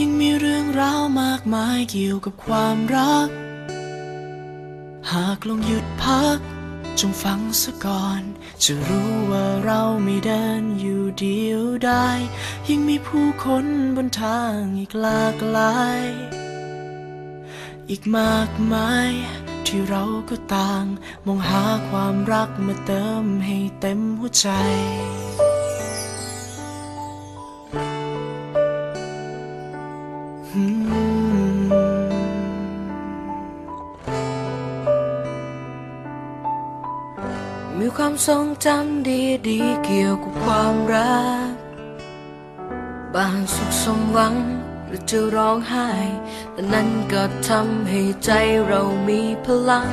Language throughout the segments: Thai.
ยังมีเรื่องราวมากมายเกี่ยวกับความรัก หากลองหยุดพัก จงฟังซะก่อน จะรู้ว่าเราไม่เดินอยู่เดียวได้ยังมีผู้คนบนทางอีกหลากหลาย อีกมากมายที่เราก็ต่าง มองหาความรักมาเติมให้เต็มหัวใจ ความทรงจำดีๆเกี่ยวกับความรัก บางสุขสมหวังหรือจะร้องไห้ แต่นั้นก็ทำให้ใจเรามีพลัง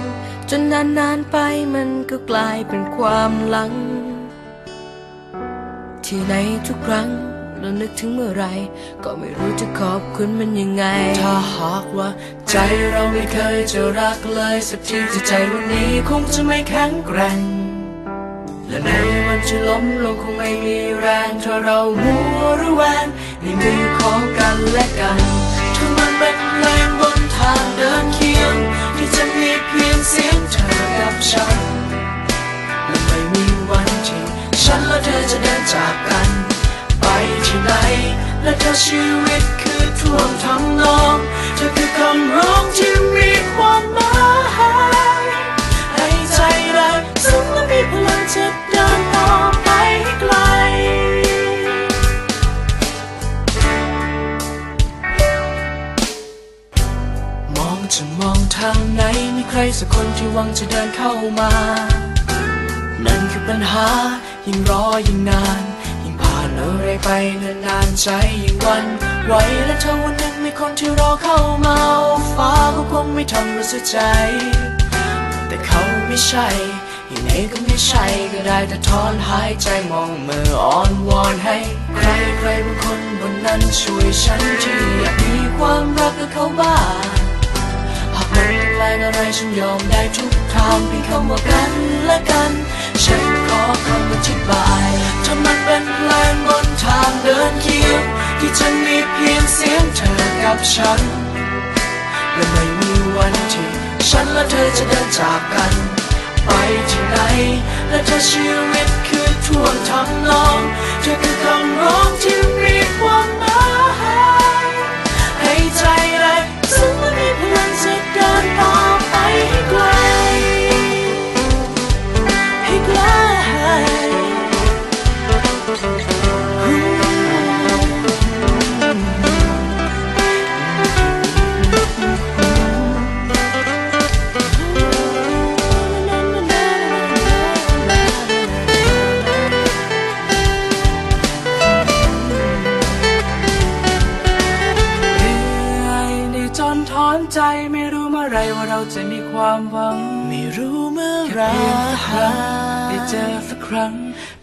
จนนานๆไปมันก็กลายเป็นความหลัง ที่ในทุกครั้งเรานึกถึงเมื่อไร ก็ไม่รู้จะขอบคุณมันยังไง ถ้าหากว่า ใจเราไม่เคยจะรักเลย สักทีจะใจวันนี้คงจะไม่แข็งแกร่ง และในวันที่ล้มลงคงไม่มีแรงถ้าเรามัวระแวงในมือของกันและกันถ้ามันเป็นเพลงบนทางเดินเคียง ที่จะมีเพียงเสียงเธอกับฉันและไม่มีวันที่ฉันและเธอจะเดินจากกัน ไปที่ไหนและถ้าชีวิตคือ ทางไหนมีใครสักคนที่หวังจะเดินเข้ามา นั่นคือปัญหายิ่งรอยิ่งนาน ยิ่งผ่านอะไรไปนานๆใจยิ่งวันไหวและถ้าวันหนึ่งมีคนที่รอเข้ามาฟ้าก็คงไม่ทำรู้สึกใจ แต่เขาไม่ใช่ยังไงก็ไม่ใช่ก็ได้แต่ถอนหายใจมองมืออ่อนวอนให้ ใครใครบางคนบนนั้นช่วยฉันที่อยากมีความรักกับเขาบ้าง นเป็นแรงอะไรฉันยอมได้ทุกทางเพียงคำว่ากันและกัน ฉันขอคำอธิบายถ้ามันเป็นแรงบนทางเดินเคียงที่จะมีเพียงเสียงเธอกับฉัน และไม่มีวันที่ ฉันและเธอจะเดินจากกัน ไปที่ไหน และถ้าชีวิตคือท่วงทำนอง เธอคือคำร้องที่มีความหมา เ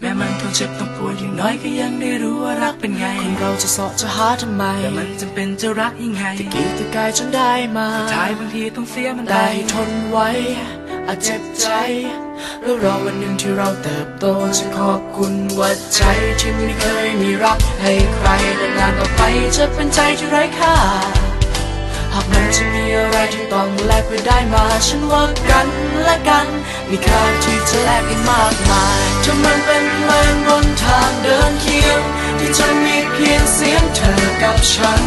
แม้มันต้องเจ็บต้องปวดอย่างน้อยก็ยังได้รู้ว่ารักเป็นไง คนเราจะเสาะจะหาทำไม แต่มันจำเป็นจะรักยังไงตะกี้ตะกายจนได้มาท้ายบางทีต้องเสียมันได้ได้ทนไว้อาจเจ็บใจ แล้วรอวันหนึ่งที่เราเติบโตจะขอบคุณว่าใจที่ไม่เคยมีรับให้ใครและนานต่อไปจะเป็นใจที่ไร้ค่าหากมันจะมีอะไรที่ต้องแลกไปได้มา ฉันว่ากันและกัน มีค่าที่จะแลกกันมากมายถ้ามันเป็นเพลงบนทางเดินเคียง ที่จะมีเพียงเสียงเธอกับฉัน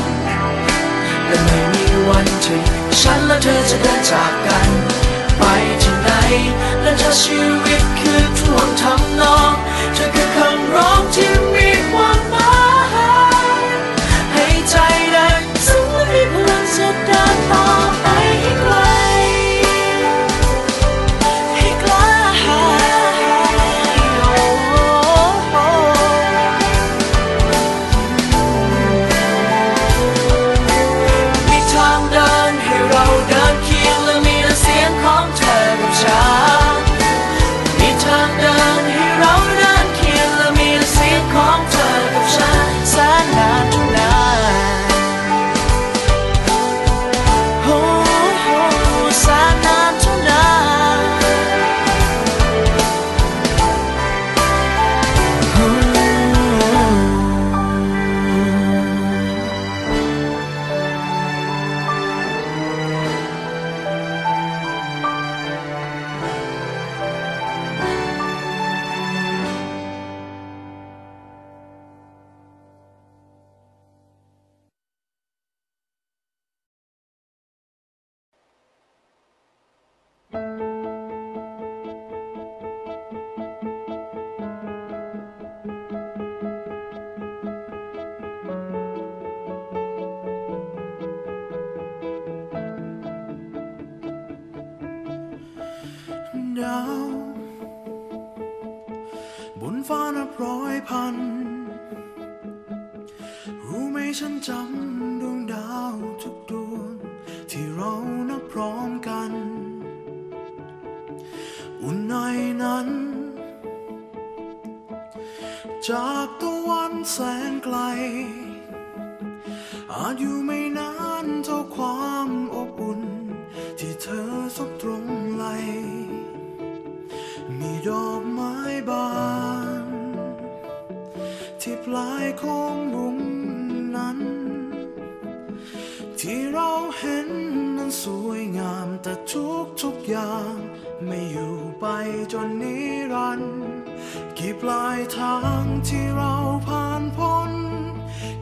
และไม่มีวันที่ฉันและเธอจะเดินจากกัน ไปที่ไหน และถ้าชีวิตคือท่วงทำนองเธอคือคำร้องที่มีความ ดาว บนฟ้านับร้อยพัน รู้ไหมฉันจำดวงดาวทุกดวง ที่เรานับพร้อมกัน อุ่นในนั้น จากตะวันแสนไกล อาจอยู่ไม่นานเท่าความอบอุ่น ที่เธอสบตรงไหล ดอกไม้บาน ที่ปลายของบุงนั้น ที่เราเห็นนั้นสวยงามแต่ทุกทุกอย่าง ไม่อยู่ไปจนนิรันดร์กี่ปลายทางที่เราผ่านพ้น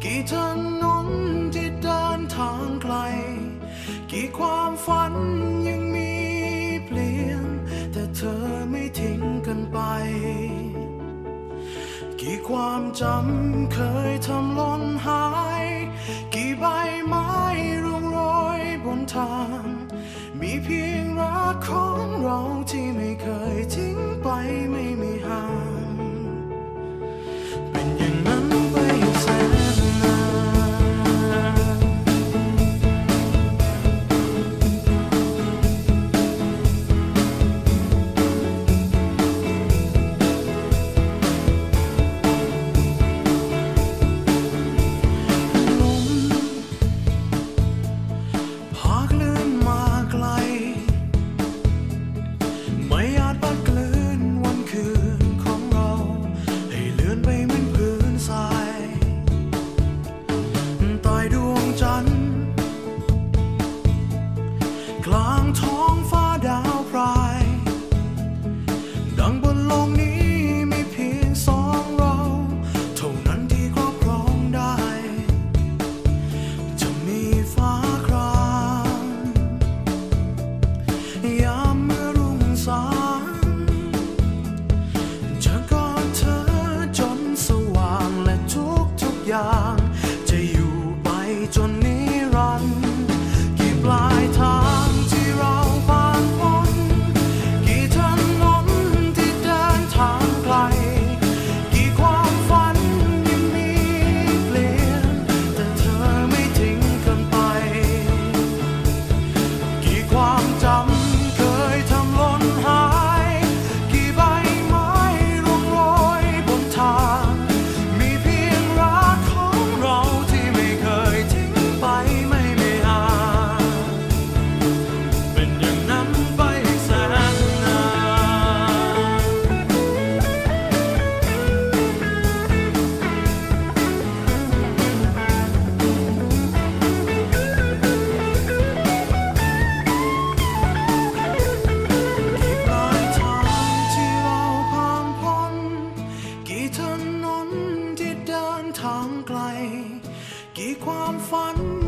กี่ถนนที่เดินทางไกล กี่ความฝัน ความจำเคยทำล้นหาย กี่ใบไม้ร่วงโรยบนทาง มีเพียงรักของเราที่ไม่เคยทิ้งไปไม่ ไกล กี่ความฝัน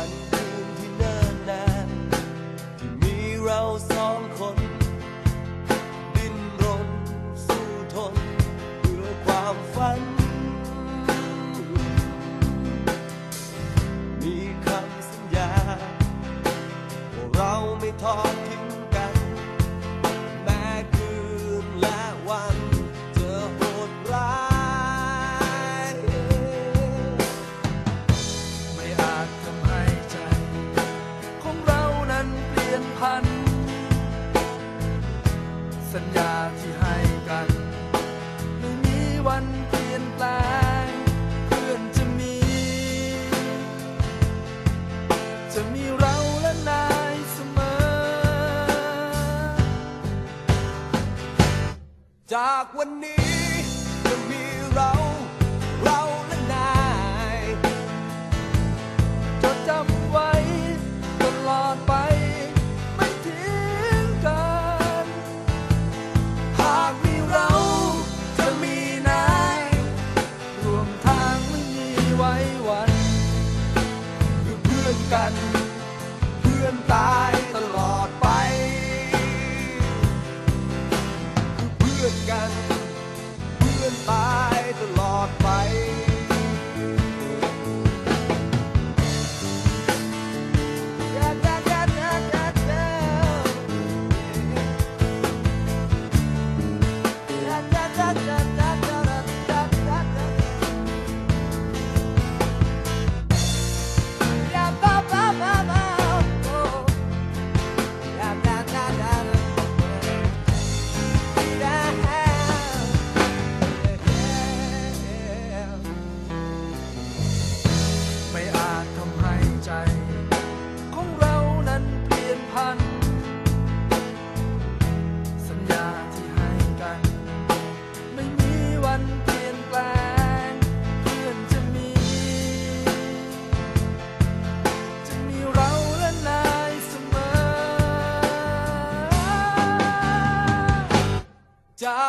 one.